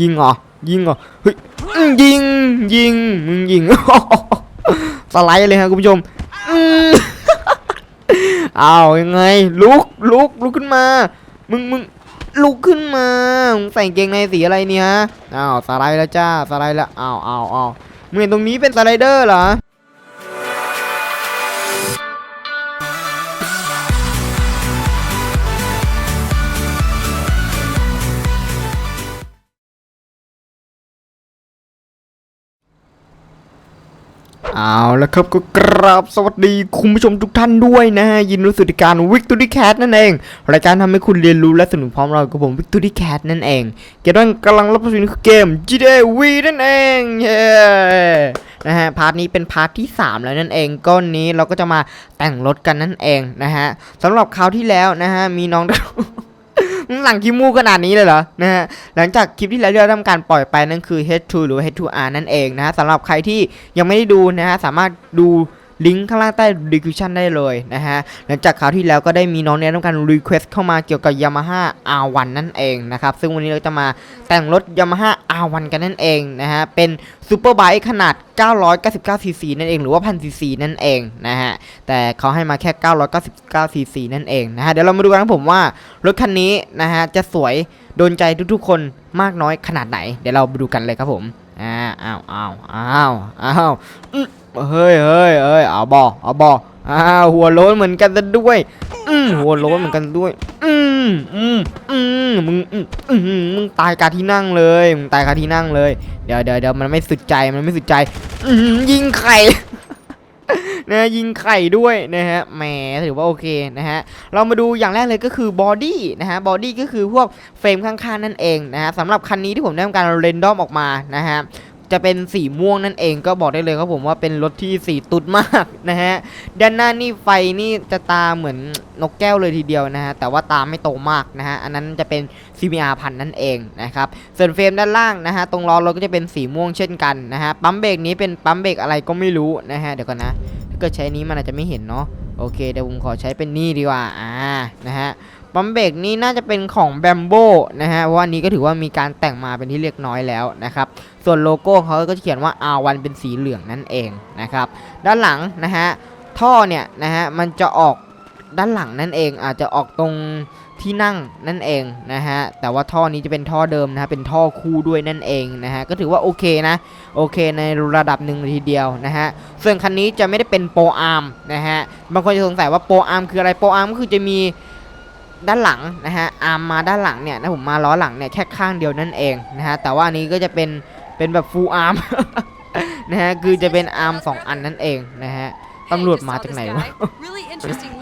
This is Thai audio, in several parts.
ยิงเหรอ ยิงเหรอ เฮ้ยยิง ยิง มึงยิง สไลด์เลยครับคุณผู้ชมเอายังไง ลุก ลุก ลุกขึ้นมา มึง มึง ลุกขึ้นมามึงใส่เกงในสีอะไรเนี่ยฮะอ้าว สไลด์แล้วจ้า สไลด์แล้วอ้าวอ้าวอ้าวมึงเห็นตรงนี้เป็นสไลเดอร์เหรอ เอาล้ครับก็กราบสวัสดีคุณผู้ชมทุกท่านด้วยนะฮะยินดีสู่รายการ Victory Cat นั่นเองรายการทำให้คุณเรียนรู้และสนุกพร้อมเรากับผม Victory Cat นั่นเองเกมนั้นกำลังรับชมเกม GTA V นั่นเองเย้นะฮะพาร์ทนี้เป็นพาร์ทที่ 3 แล้วนั่นเองก้อนนี้เราก็จะมาแต่งรถกันนั่นเองนะฮะสำหรับคราวที่แล้วนะฮะมีน้อง หลังคิมูขนาดนี้เลยเหรอนะฮะหลังจากคลิปที่แล้วที่เราทำการปล่อยไปนั่นคือ H2 หรือ H2R นั่นเองนะฮะสำหรับใครที่ยังไม่ได้ดูนะฮะสามารถดู ลิงก์ข้างล่างใต้ description ได้เลยนะฮะหลังจากคราวที่แล้วก็ได้มีน้องเนี่ยทำการ request เข้ามาเกี่ยวกับ Yamaha R1 นั่นเองนะครับ ซึ่งวันนี้เราจะมาแต่งรถ Yamaha R1 กันนั่นเองนะฮะ เป็นซูเปอร์ไบค์ขนาด 999cc นั่นเองหรือว่า 1000cc นั่นเองนะฮะ แต่เขาให้มาแค่ 999cc นั่นเองนะฮะ เดี๋ยวเรามาดูกันครับผมว่ารถคันนี้นะฮะจะสวยโดนใจทุกๆ คนมากน้อยขนาดไหน เดี๋ยวเราไปดูกันเลยครับผมอ่าอ้าวอ้าวอ้าวอ้าว เฮ้ยเฮ้ยเฮ้ยเอาบอเอาบออ้าวหัวโล้นเหมือนกันซะด้วยอืมหัวโล้นเหมือนกันด้วย อืมอืมอืมมึงอืมอืมมึงตายคาที่นั่งเลยมึงตายคาที่นั่งเลยเดี๋ยวเดี๋ยวเดี๋ยวมันไม่สุดใจมันไม่สุดใจ อืมยิงไข่นะยิงไข่ด้วยนะฮะแหมถือว่าโอเคนะฮะเรามาดูอย่างแรกเลยก็คือบอดี้นะฮะบอดี้ก็คือพวกเฟรมข้างๆนั่นเองนะฮะสำหรับคันนี้ที่ผมได้ทำการเรนดอมออกมานะฮะ จะเป็นสีม่วงนั่นเองก็บอกได้เลยครับผมว่าเป็นรถที่สีตุดมากนะฮะด้านหน้านี่ไฟนี่จะตาเหมือนนกแก้วเลยทีเดียวนะฮะแต่ว่าตาไม่โตมากนะฮะอันนั้นจะเป็น CBR พันนั่นเองนะครับส่วนเฟรมด้านล่างนะฮะตรงล้อรถก็จะเป็นสีม่วงเช่นกันนะฮะปั๊มเบรกนี้เป็นปั๊มเบรกอะไรก็ไม่รู้นะฮะเดี๋ยวก่อนนะถ้าเกิดใช้นี้มันอาจจะไม่เห็นเนาะโอเคเดี๋ยวผมขอใช้เป็นนี่ดีกว่าอ่านะฮะปั๊มเบรกนี้น่าจะเป็นของแบมโบนะฮะเพราะว่าอันนี้ก็ถือว่ามีการแต่งมาเป็นที่เรียกน้อยแล้วนะครับ ส่วนโลโก้เขาก็จะเขียนว่า R1 เป็นสีเหลืองนั่นเองนะครับด้านหลังนะฮะท่อเนี่ยนะฮะมันจะออกด้านหลังนั่นเองอาจจะออกตรงที่นั่งนั่นเองนะฮะแต่ว่าท่อนี้จะเป็นท่อเดิมนะฮะเป็นท่อคู่ด้วยนั่นเองนะฮะก็ถือว่าโอเคนะโอเคในระดับหนึ่งทีเดียวนะฮะส่วนคันนี้จะไม่ได้เป็นโปรอาร์มนะฮะบางคนจะสงสัยว่าโปรอาร์มคืออะไรโปรอาร์มก็คือจะมีด้านหลังนะฮะอาร์มมาด้านหลังเนี่ยนะผมมาล้อหลังเนี่ยแค่ข้างเดียวนั่นเองนะฮะแต่ว่าอันนี้ก็จะเป็น เป็นแบบฟูลอาร์ม นะฮะ คือจะเป็นอาร์มสองอันนั่นเองนะฮะ ตำรวจมาจากไหนวะ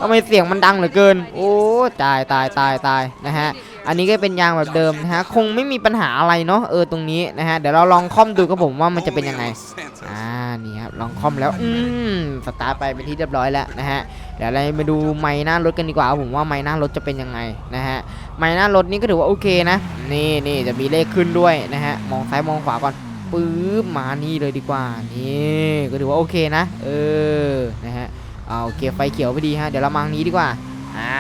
ทำไมเสียงมันดังเหลือเกิน โอ้ ตายตายตายตายนะฮะ อันนี้ก็เป็นยางแบบเดิมนะฮะ คงไม่มีปัญหาอะไรเนาะ เออ ตรงนี้นะฮะ เดี๋ยวเราลองค่อมดูกับผมว่ามันจะเป็นยังไง อ่า นี่ครับ ลองค่อมแล้ว อืม สตาร์ทไปเป็นที่เรียบร้อยแล้วนะฮะ เดี๋ยวเรามาดูไม้หน้ารถกันดีกว่าว่าผมว่าไม้หน้ารถจะเป็นยังไงนะฮะ ไม้หน้ารถนี่ก็ถือว่าโอเคนะ นี่นี่จะมีเลขขึ้นด้วยนะฮะ มองซ้ายมองขวาก่อนปึ๊บมานี่เลยดีกว่า นี่ก็ถือว่าโอเคนะ เออ นะฮะ เอาโอเคไฟเขียวไปดีฮะ เดี๋ยวเรามางนี้ดีกว่า อ่า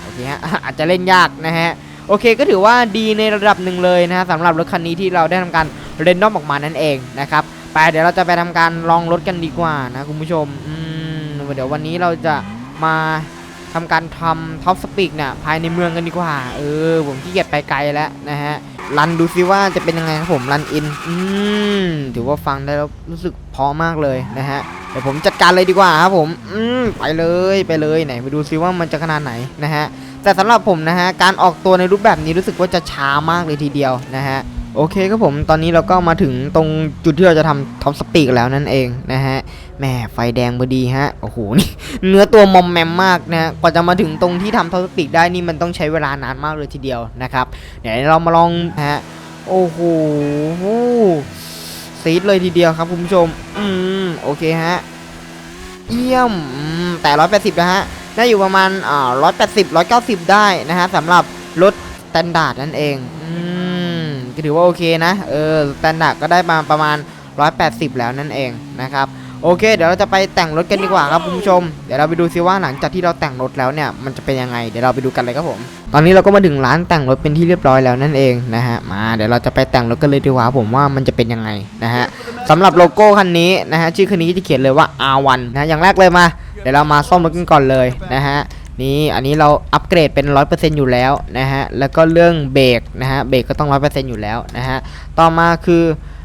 โอเคฮะ อาจจะเล่นยากนะฮะ โอเคก็ถือว่าดีในระดับหนึ่งเลยนะฮะสำหรับรถคันนี้ที่เราได้ทำการเรนดอมออกมานั่นเองนะครับ ไปเดี๋ยวเราจะไปทำการลองรถกันดีกว่านะคุณผู้ชม อืม เดี๋ยววันนี้เราจะมา ทำการทำท็อปสปีกเนี่ยภายในเมืองกันดีกว่า เออ ผมขี้เกียจไปไกลแล้วนะฮะ รันดูซิว่าจะเป็นยังไงครับผม รันอิน อืม ถือว่าฟังได้แล้วรู้สึกพอมากเลยนะฮะ เดี๋ยวผมจัดการเลยดีกว่าครับผม อืม ไปเลยไปเลยไหนไปดูซิว่ามันจะขนาดไหนนะฮะ แต่สำหรับผมนะฮะ การออกตัวในรูปแบบนี้รู้สึกว่าจะช้ามากเลยทีเดียวนะฮะ โอเคครับผมตอนนี้เราก็มาถึงตรงจุดที่เราจะทำท็อปสปีกแล้วนั่นเองนะฮะแหมไฟแดงพอดีฮะโอ้โหนี่เนื้อตัวมอมแมมมากนะฮะกว่าจะมาถึงตรงที่ทำท็อปสปีกได้นี่มันต้องใช้เวลานานมากเลยทีเดียวนะครับเดี๋ยวเรามาลองฮะโอ้โหซีดเลยทีเดียวครับคุณผู้ชม อืมโอเคฮะเยี่ยมแต่ร้อยแปดสิบนะฮะน่าอยู่ประมาณอ่าร้อยแปดสิบร้อยเก้าสิบได้นะฮะสำหรับรถสแตนดาร์ดนั่นเองอืม ถือว่าโอเคนะ เออสแตนดาร์ดก็ได้มาประมาณ 180 แล้วนั่นเองนะครับโโอเค เดี๋ยวเราจะไปแต่งรถกันดีกว่าครับคุณผู้ชม เดี๋ยวเราไปดูซิว่าหลังจากที่เราแต่งรถแล้วเนี่ย มันจะเป็นยังไง เดี๋ยวเราไปดูกันเลยครับผม ตอนนี้เราก็มาถึงร้านแต่งรถเป็นที่เรียบร้อยแล้วนั่นเองนะฮะ มา เดี๋ยวเราจะไปแต่งรถกันเลยดีกว่าผมว่ามันจะเป็นยังไงนะฮะสำหรับโลโก้คันนี้นะฮะ ชื่อคันนี้จะเขียนเลยว่า R1 นะ อย่างแรกเลยมา เดี๋ยวเรามาซ่อมรถกันก่อนเลยนะฮะ นี่อันนี้เราอัปเกรดเป็น 100%อยู่แล้วนะฮะแล้วก็เรื่องเบรกนะฮะเบรกก็ต้อง 100%อยู่แล้วนะฮะต่อมาคือ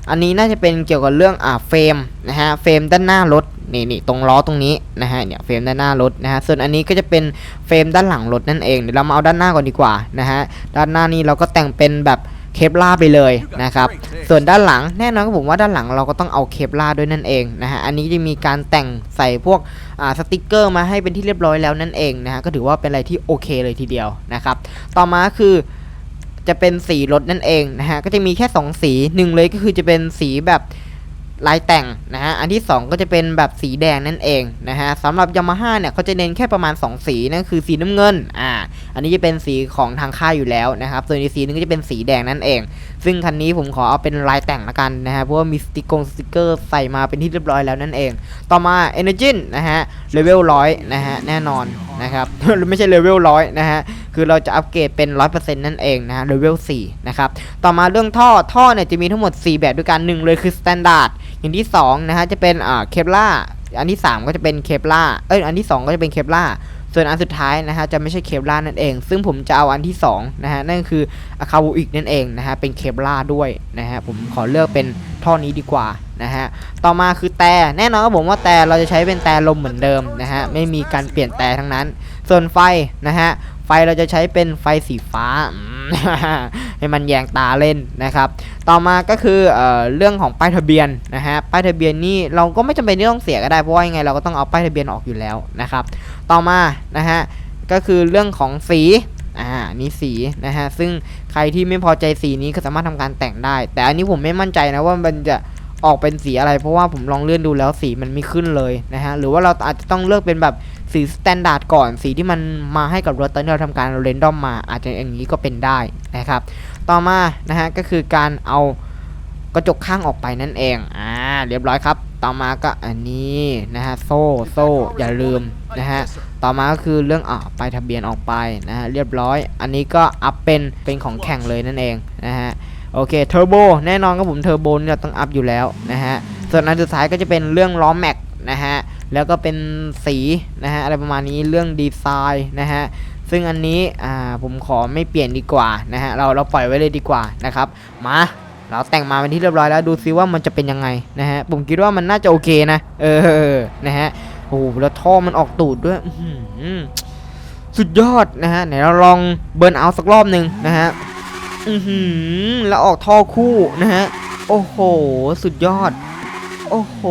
อันนี้น่าจะเป็นเกี่ยวกับเรื่องอ่าเฟรมนะฮะเฟรมด้านหน้ารถนี่นี่ตรงล้อตรงนี้นะฮะเนี่ยเฟรมด้านหน้ารถนะฮะส่วนอันนี้ก็จะเป็นเฟรมด้านหลังรถนั่นเองเดี๋ยวเรามาเอาด้านหน้าก่อนดีกว่านะฮะด้านหน้านี้เราก็แต่งเป็นแบบเคปลาไปเลยนะครับส่วนด้านหลังแน่นอนครับผมว่าด้านหลังเราก็ต้องเอาเคปลาด้วยนั่นเองนะฮะอันนี้จะมีการแต่งใส่พวก สติกเกอร์มาให้เป็นที่เรียบร้อยแล้วนั่นเองนะฮะก็ถือว่าเป็นอะไรที่โอเคเลยทีเดียวนะครับต่อมาคือจะเป็นสีรถนั่นเองนะฮะก็จะมีแค่ 2 สีหนึ่งเลยก็คือจะเป็นสีแบบลายแต่งนะฮะ อันที่ 2 ก็จะเป็นแบบสีแดงนั่นเองนะฮะสำหรับยามาฮ่าเนี่ยเขาจะเน้นแค่ประมาณ 2 สีนั่นคือสีน้ำเงิน อ่า อันนี้จะเป็นสีของทางค่ายอยู่แล้วนะครับ ส่วนอีกสีหนึงก็จะเป็นสีแดงนั่นเองซึ่งคันนี้ผมขอเอาเป็นลายแต่งละกันนะฮะเพราะว่ามีสติกงสติกเกอร์ใส่มาเป็นที่เรียบร้อยแล้วนั่นเอง ต่อมา Energy นะฮะเลเวลร้อยนะฮะแน่นอนนะครับไม่ใช่เลเวลร้อยนะฮะคือเราจะอัปเกรดเป็น100%นั่นเองนะฮะเลเวล4นะครับต่อมาเรื่องท่อท่อเนี่ยจะมีทั้งหมด 4 แบบด้วยกันหนึ่งเลยคือ Standard อย่างที่2นะฮะจะเป็นอ่าเคปล่าอันที่ 3 ก็จะเป็นเคปล่าเอ้ยอันที่ 2 ก็จะเป็นเคปล่า ส่วนอันสุดท้ายนะฮะจะไม่ใช่เคปล่านั่นเอง ซึ่งผมจะเอาอันที่2นะฮะนั่นคืออะคาบูอิกนั่นเองนะฮะเป็นเคปล่าด้วยนะฮะผมขอเลือกเป็นท่อนี้ดีกว่านะฮะต่อมาคือแต่แน่นอนครับผมว่าแต่เราจะใช้เป็นแต่ลมเหมือนเดิมนะฮะไม่มีการเปลี่ยนแต่ทั้งนั้น ส่วนไฟนะฮะ ไฟเราจะใช้เป็นไฟสีฟ้าให้มันแยงตาเล่นนะครับ ต่อมาก็คือเออเรื่องของป้ายทะเบียนนะฮะป้ายทะเบียนนี่เราก็ไม่จำเป็นที่ต้องเสียก็ได้เพราะว่ายังไงเราก็ต้องเอาป้ายทะเบียนออกอยู่แล้วนะครับ ต่อมานะฮะก็คือเรื่องของสีอ่านี่สีนะฮะซึ่งใครที่ไม่พอใจสีนี้ก็สามารถทำการแต่งได้ แต่อันนี้ผมไม่มั่นใจนะว่ามันจะออกเป็นสีอะไร เพราะว่าผมลองเลื่อนดูแล้วสีมันไม่ขึ้นเลยนะฮะหรือว่าเราอาจจะต้องเลือกเป็นแบบ สีสแตนดาร์ดก่อนสีที่มันมาให้กับรถตอนที่เราทำการเรนดอมมา อาจจะอย่างนี้ก็เป็นได้นะครับ ต่อมานะฮะก็คือการเอากระจกข้างออกไปนั่นเอง อ่า เรียบร้อยครับ ต่อมาก็อันนี้นะฮะ โซ่ โซ่ อย่าลืมนะฮะ ต่อมาก็คือเรื่องอ่าป้ายทะเบียนออกไปนะฮะ เรียบร้อย อันนี้ก็อัพเป็น เป็นของแข่งเลยนั่นเองนะฮะ โอเค เทอร์โบ แน่นอนครับผม เทอร์โบนี่เราต้องอัพอยู่แล้วนะฮะ ส่วนอันสุดท้ายก็จะเป็นเรื่องล้อแม็กนะฮะ แล้วก็เป็นสีนะฮะอะไรประมาณนี้เรื่องดีไซน์นะฮะซึ่งอันนี้อ่าผมขอไม่เปลี่ยนดีกว่านะฮะเราเราปล่อยไว้เลยดีกว่านะครับมาเราแต่งมาเป็นที่เรียบร้อยแล้วดูซิว่ามันจะเป็นยังไงนะฮะผมคิดว่ามันน่าจะโอเคนะ เออนะฮะโอ้โหแล้วท่อมันออกตูดด้วยสุดยอดนะฮะไหนเราลองเบิร์นเอาสักรอบหนึ่งนะฮะอือหือแล้วออกท่อคู่นะฮะโอ้โห สุดยอด โอ้โห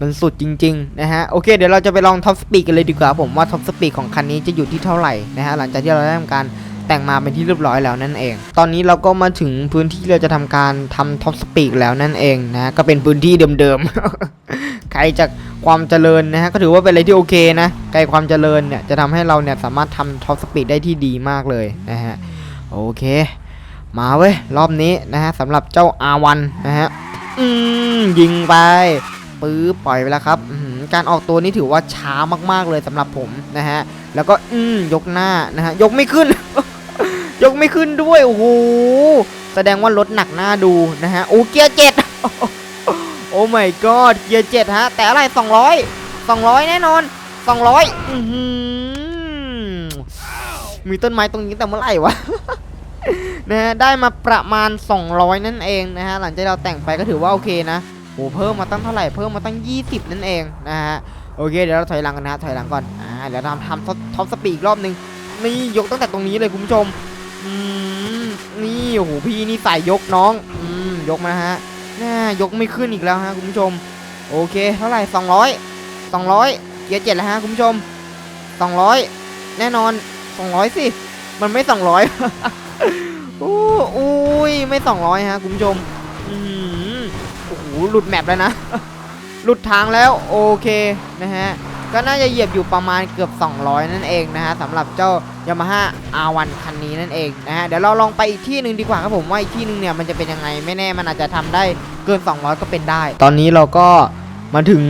มันสุดจริงๆนะฮะโอเคเดี๋ยวเราจะไปลองท็อปสปีดกันเลยดีกว่าผมว่าท็อปสปีดของคันนี้จะอยู่ที่เท่าไหร่นะฮะหลังจากที่เราได้ทำการแต่งมาเป็นที่เรียบร้อยแล้วนั่นเอง ตอนนี้เราก็มาถึงพื้นที่เราจะทำการทำท็อปสปีดแล้วนั่นเองนะ ก็เป็นพื้นที่เดิมๆใครจากความเจริญนะฮะ ก็ถือว่าเป็นอะไรที่โอเคนะ ไกลความเจริญเนี่ยจะทำให้เราเนี่ยสามารถทำท็อปสปีดได้ที่ดีมากเลยนะฮะ โอเค มาเว้ย รอบนี้นะฮะสำหรับเจ้า R1 นะฮะ อืมยิงไป ปื้อปล่อยไปแล้วครับการออกตัวนี้ถือว่าช้ามากๆเลยสำหรับผมนะฮะแล้วก็อืยกหน้านะฮะยกไม่ขึ้น ยกไม่ขึ้นด้วยโอ้โหแสดงว่ารถหนักหน้าดูนะฮะโอ้เกียร์เจ็ดโอ้ my god เกียร์เจ็ดฮะ แต่อะไร200 200แน่นอน200อือหือมีต้นไม้ตรงนี้แต่เมื่อไหร่วะนะฮะได้มาประมาณ 200 นั่นเองนะฮะหลังจากเราแต่งไปก็ถือว่าโอเคนะ โอ้เพิ่มมาตั้งเท่าไหร่เพิ่มมาตั้ง 20 นั่นเองนะฮะโอเคเดี๋ยวเราถอยหลังกันนะถอยหลังก่อนอ่าเดี๋ยวทำทำท็อปสปีดอีกรอบหนึงนี่ยกตั้งแต่ตรงนี้เลยคุณผู้ชมอืมนี่โอ้โหพี่นี่ใส่ยกน้องอืมยกมานะฮะน่ายกไม่ขึ้นอีกแล้วฮะคุณผู้ชม โอเคเท่าไหร่200 200เกียร์เจ็ดแล้วฮะคุณผู้ชม 200 แน่นอน 200 สิ มันไม่ 200โอ้อุ้ยไม่ 200 ฮะคุณผู้ชมอื้อหือ โหหลุดแมปแล้วนะ หลุดทางแล้วโอเคนะฮะ ก็น่าจะเหยียบอยู่ประมาณเกือบ 200 นั่นเองนะฮะสำหรับเจ้า Yamaha R1 คันนี้นั่นเองนะฮะ เดี๋ยวเราลองไปอีกที่หนึ่งดีกว่าครับผมว่าอีกที่หนึ่งเนี่ยมันจะเป็นยังไงไม่แน่มันอาจจะทำได้เกิน 200 ก็เป็นได้ ตอนนี้เราก็ มาถึง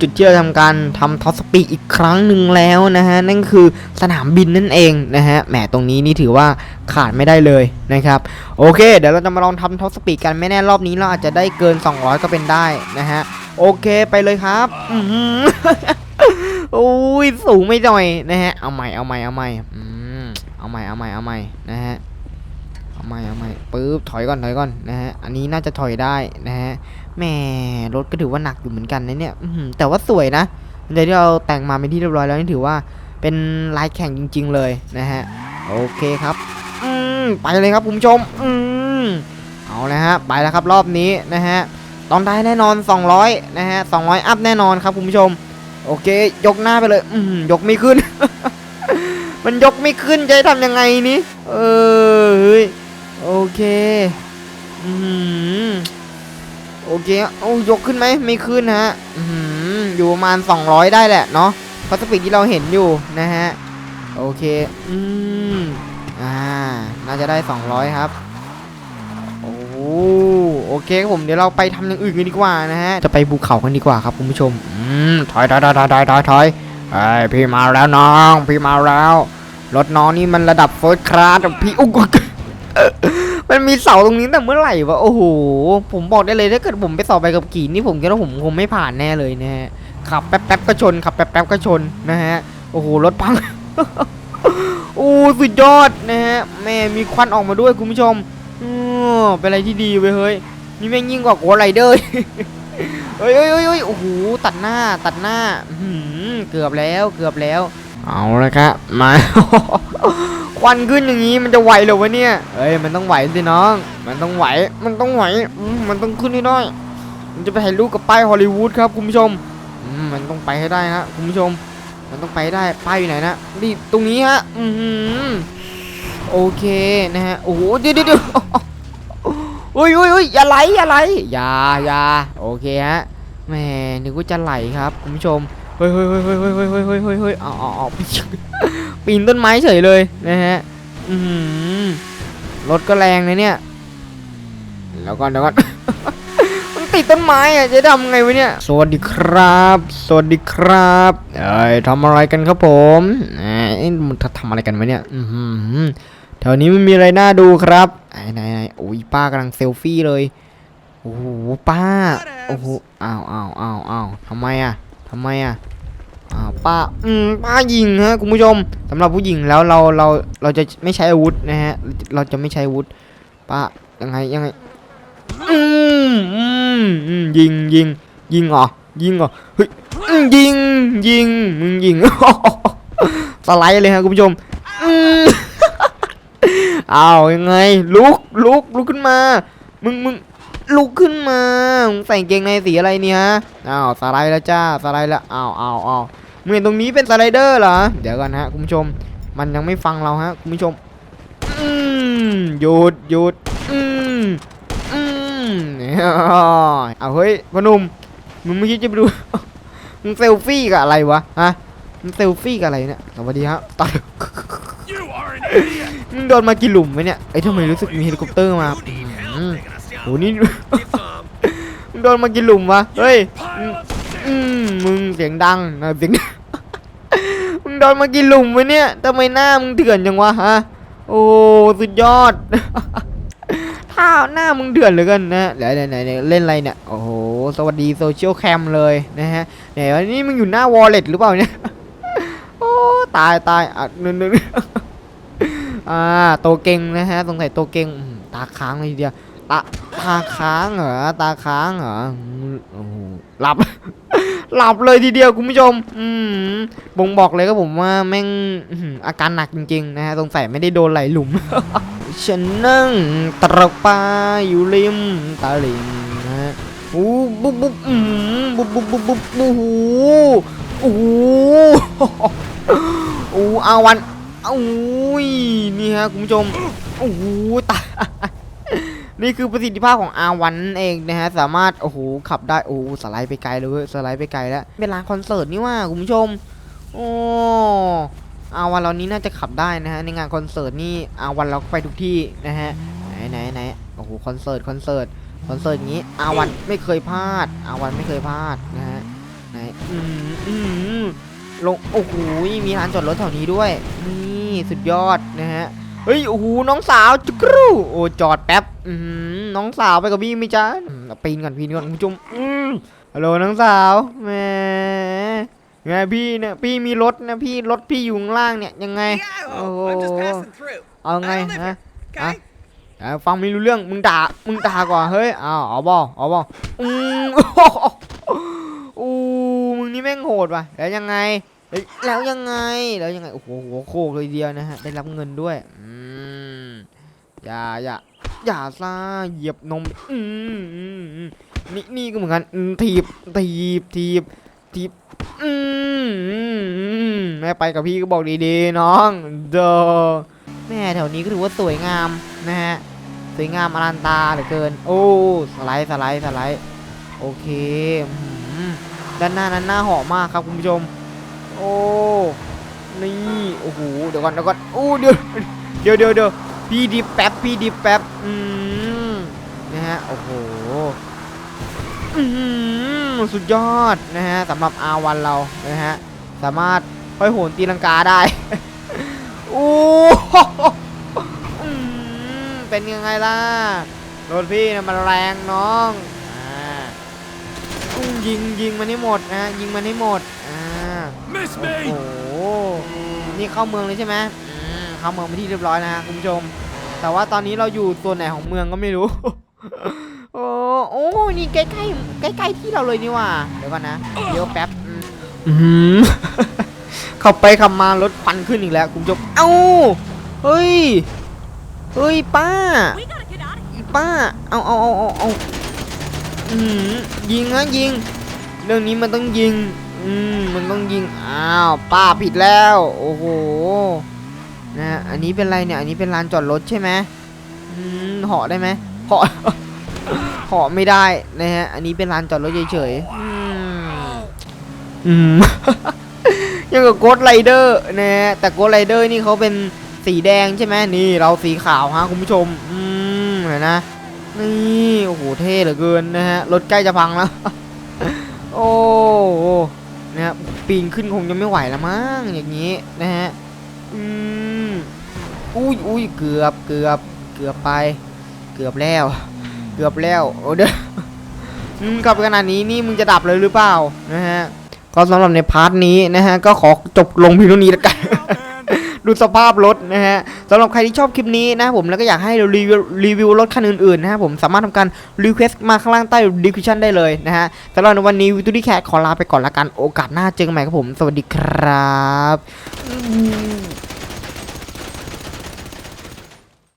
จุดที่เราทำการทำท็อปสปีดอีกครั้งหนึ่งแล้วนะฮะ นั่นคือสนามบินนั่นเองนะฮะ แหมตรงนี้นี่ถือว่าขาดไม่ได้เลยนะครับ โอเค เดี๋ยวเราจะมาลองทำท็อปสปีดกันไม่แน่รอบนี้เราอาจจะได้เกิน 200 ก็เป็นได้นะฮะ โอเคไปเลยครับอื้อหือโอ้ยสูงไม่หน่อยนะฮะ เอาใหม่เอาใหม่เอาใหม่อืมเอาใหม่เอาใหม่เอาใหม่นะฮะ เอาใหม่เอาใหม่ปึ๊บถอยก่อนถอยก่อนนะฮะ อันนี้น่าจะถอยได้นะฮะ แหม่รถก็ถือว่าหนักอยู่เหมือนกันนะเนี่ยแต่ว่าสวยนะในที่เราแต่งมาเป็นที่เรียบร้อยแล้วนี่ถือว่าเป็นลายแข่งจริง ๆ เลยนะฮะโอเคครับอืมไปเลยครับคุณผู้ชมอืมเอาเลยฮะไปแล้วครับรอบนี้นะฮะตองได้แน่นอน 200นะฮะ200 อัพแน่นอนครับคุณผู้ชม โอเค ยกหน้าไปเลยอืมยกไม่ขึ้น มันยกไม่ขึ้นจะทำยังไงนี่เออเฮ้ยโอเคอืม โอเคโอ้ยกขึ้นไหมไม่ขึ้นฮะอือยู่ประมาณ 200 ได้แหละเนาะเพราะสปีดที่เราเห็นอยู่นะฮะ โอเค อืม อ่า น่าจะได้ 200 ครับ โอ้โอเคครับผม เดี๋ยวเราไปทำอย่างอื่นกันดีกว่านะฮะ จะไปภูเขากันดีกว่าครับคุณผู้ชม อืม ถอยถอยถอยถอยถอยถอยถอยไอพี่มาแล้วน้อง พี่มาแล้ว รถน้องนี่มันระดับเฟิร์สคลาสพี่อุ๊ก มันมีเสาตรงนี้แต่เมื่อไหร่วะโอ้โหผมบอกได้เลยถ้าเกิดผมไปสอบไปกับกี่นี่ผมคิดว่าผมคงไม่ผ่านแน่เลยนะฮะขับแป๊บแป๊บๆก็ชนขับแป๊บแป๊บๆก็ชนนะฮะโอ้โหรถพังโอ้สุดยอดนะฮะแม่มีควันออกมาด้วยคุณผู้ชมอือเป็นอะไรที่ดีเว้ยเฮ้ยนี่แม่งยิ่งกว่าโกไรเดอร์เฮ้ยเฮ้ยเฮ้ยยโอ้โหตัดหน้าตัดหน้าหือเกือบแล้วเกือบแล้ว เอาละครับมา ควันขึ้นอย่างนี้มันจะไหวเหรอวะเนี่ยเฮ้ยมันต้องไหวสิน้อง มันต้องไหว มันต้องไหวอืมมันต้องขึ้นให้ได้ มันจะไปถ่ายรูปกับป้ายฮอลลีวูดครับคุณผู้ชมอืมมันต้องไปให้ได้ฮะคุณผู้ชม มันต้องไปได้ป้ายอยู่ไหนนะนี่ตรงนี้ฮะอือหือโอเคนะฮะโอ้โหเดี๋ยวเดี๋ยวเดี๋ยวอุ้ยอุ้ยอุ้ยอย่าไหลอย่าไหลอย่าอย่าโอเคฮะแหมนึกว่าจะไหลครับคุณผู้ชมเฮ้ยเฮ้ยเฮ้ยเฮ้ยเฮ้ยเฮ้ยเฮ้ยเฮ้ยเฮ้ยเฮ้ยเอาเอาเอา ปีนต้นไม้เฉยเลยนะฮะอือหือรถก็แรงนะเนี่ย แล้วก่อนเดี๋ยวก่อนมันติดต้นไม้อะจะทำไงวะเนี่ย สวัสดีครับ สวัสดีครับเอ้ยทำอะไรกันครับผมเอ้ยมันทำอะไรกันวะเนี่ย อือหือแถวนี้ไม่มีอะไรน่าดูครับไหนไหนโอ้ยป้ากำลังเซลฟี่เลยโอ้โหป้าโอ้โหอ้าวอ้าวอ้าวอ้าวทำไมอะทำไมอะ ป้าอืมป้ายิงฮะคุณผู้ชมสำหรับผู้หญิงแล้วเราเราเราจะไม่ใช้อาวุธนะฮะ เราจะไม่ใช้อาวุธป้ายังไงยังไงอืมอืมยิงยิงยิงเหรอยิงเหรอเฮ้ยยิงยิงมึงยิงสไลด์เลยครับคุณผู้ชมอ้าวยังไงลุกลุกลุกขึ้นมา มึงมึงลุกขึ้นมามึงใส่เกงในสีอะไรเนี่ยฮะอ้าวสไลด์แล้วจ้าสไลด์แล้วอ้าวอ้าวอ้าว เห็นตรงนี้เป็นสไลเดอร์เหรอ เดี๋ยวก่อนฮะคุณผู้ชม มันยังไม่ฟังเราฮะคุณผู้ชม อืมหยุดหยุดอืมอืมเอาเฮ้ยพนุ่มมึงไม่คิดจะไปดูมึงเซลฟี่กับอะไรวะฮะมึงเซลฟี่กับอะไรเนี่ยสวัสดีครับตายมึงโดนมากี่หลุมไหมเนี่ยไอ้ทำไมรู้สึกมีเฮลิคอปเตอร์มา You need help, อืม they're gonna steal โหนี่มึงโดนมากี่หลุมวะเฮ้ยอืมมึงเสียงดังนะเสียงมึง โดนมากี่หลุมวะเนี่ยทำไมหน้ามึงเถื่อนจังวะฮะ โอ้สุดยอดถ้าหน้ามึงเถื่อนเหลือเกินนะไหนไหนไหนเล่นอะไรเนี่ย โอ้โห สวัสดีโซเชียลแคมเลยนะฮะไหนวะนี่มึงอยู่หน้าวอลเล็ตหรือเปล่าเนี่ย โอ้ ตายตายอะนึงนึงอ่า โตเก่งนะฮะ สงสัยโตเก่งตาค้างเลยทีเดียวตาตาค้างเหรอ ตาค้างเหรอ โอ้โหหลับ หลับเลยทีเดียวคุณผู้ชม อืมบ่งบอกเลยครับผมว่าแม่งอื้อหืออาการหนักจริงๆนะฮะสงสัยไม่ได้โดนไหลหลุม ฉันนั่งตรกปลาอยู่ริมตาลิงนะฮะอู้บุ๊บบุ๊บอืมบุ๊บบุ๊บบุ๊บบุ๊บโอ้โหโอ้โหโอ้อาวันอุ้ยนี่ฮะคุณผู้ชมโอ้โหตาย นี่คือประสิทธิภาพของ R1 นั่นเองนะฮะ สามารถ โอ้โห ขับได้ โอ้สไลด์ไปไกลเลยสไลด์ไปไกลแล้ว เป็นร้านคอนเสิร์ตนี่ว่า คุณผู้ชม โอ้ R1 เรานี้น่าจะขับได้นะฮะ ในงานคอนเสิร์ตนี่ R1 เราไปทุกที่นะฮะ ไหนไหนไหนโอ้โห คอนเสิร์ต คอนเสิร์ต คอนเสิร์ตอย่างนี้ อาวันไม่เคยพลาด อาวันไม่เคยพลาดนะฮะ ไหน อืมอืมลง โอ้โห มีร้านจอดรถแถวนี้ด้วย นี่ สุดยอดนะฮะ เฮ้ยโอ้โหน้องสาวจุกรูโอ้จอดแป๊บอืมน้องสาวไปกับพี่ไหม่จ้าอืมปีนก่อนปีนก่อนคุณผู้ชมอืมฮัลโหลน้องสาวแหมไงพี่เนี่ยพี่มีรถนะพี่รถพี่อยู่ข้างล่างเนี่ยยังไง Yeah, Oh. I'm just passing through. เอาไง I don't live ฮะ here, okay? อะฟังไม่รู้เรื่องมึงด่ามึงด่าก่อนเฮ้ยอ้าวเอาบอเอาบออืมอู้มึงนี่แม่งโหดว่ะแล้วยังไง เฮ้ยแล้วยังไงแล้วยังไงโอ้โหหัวโคกเลยเดียวนะฮะได้รับเงินด้วยอืมอย่าอย่าอย่าซาเหยียบนมอืมอืมอืมนี่นี่ก็เหมือนกันอืมถีบถีบถีบถีบอืมอืมอืมแม่ไปกับพี่ก็บอกดีๆน้องเด้อแม่แถวนี้ก็ถือว่าสวยงามนะฮะสวยงามอลันตาเหลือเกิน โอ้สไลด์สไลด์สไลด์โอเคด้านหน้านั้นหน้าหอมากครับคุณผู้ชม โอ้ นี่ โอ้โห เดี๋ยวก่อนเดี๋ยวก่อนโอ้เดี๋ยวเดี๋ยวเดี๋ยวเดี๋ยวพี่ดิแป๊บพี่ดิแป๊บอืมนะฮะ โอ้โห อืมสุดยอดนะฮะสำหรับ R1 เรา นะฮะ สามารถห้อยโหนตีลังกาได้ โอ้เป็นยังไงล่ะ รถพี่นะมันแรงน้อง อ่าอืมยิงยิงมันให้หมดนะยิงมันให้หมด Miss โอ้โห นี่เข้าเมืองเลยใช่ไหมอืมเข้าเมืองไปนที่เรียบร้อยนะฮะคุณผู้ชม แต่ว่าตอนนี้เราอยู่ตัวไหนของเมืองก็ไม่รู้ โอ้โอ้นี่ใกล้ใกล้ๆใกล้ๆที่เราเลยนี่หว่า เดี๋ยวก่อนนะ เดี๋ยวแป๊บอืมอื้อหือเข้าไปขับมารถควันขึ้นอีกแล้วคุณผู้ชม เอ้า เฮ้ย เฮ้ยป้า We gotta get out of here. อีป้า เอาเอาเอาเอาเอาอืมยิงนะยิง เรื่องนี้มันต้องยิง อืมมันต้องยิง อ้าวป้าผิดแล้ว โอ้โห นะ อันนี้เป็นไรเนี่ย อันนี้เป็นลานจอดรถใช่ไหมอืมเหาะได้ไหมเหาะ เหาะไม่ได้นะฮะ อันนี้เป็นลานจอดรถเฉยๆ อืมอืมยังกับโกดไรเดอร์นะฮะ แต่โกดไรเดอร์นี่เขาเป็นสีแดงใช่ไหมนี่เราสีขาวฮะคุณผู้ชม อืมเห็นนะ นี่โอ้โหเท่เหลือเกินนะฮะ รถใกล้จะพังแล้ว โอ้ นะฮะปีนขึ้นคงจะไม่ไหวแล้วมั้งอย่างนี้นะฮะอืมอุ้ยอุ้ยเกือบเกือบเกือบไป เกือบแล้ว เกือบแล้วโอ้เด้ออืมขับขนาดนี้นี่มึงจะดับเลยหรือเปล่านะฮะก็สำหรับในพาร์ทนี้นะฮะก็ขอจบลงเพียงเท่านี้แล้วกัน ดูสภาพรถนะฮะสำหรับใครที่ชอบคลิปนี้นะผมแล้วก็อยากให้เรารีวิวรีวิวรถคันอื่นๆนะฮะผมสามารถทำการรีเควสต์มาข้างล่างใต้ดีคริชันได้เลยนะฮะสำหรับในวันนี้วิทูดี้แคทขอลาไปก่อนละกันโอกาสหน้าเจอกันใหม่ครับผม สวัสดีครับ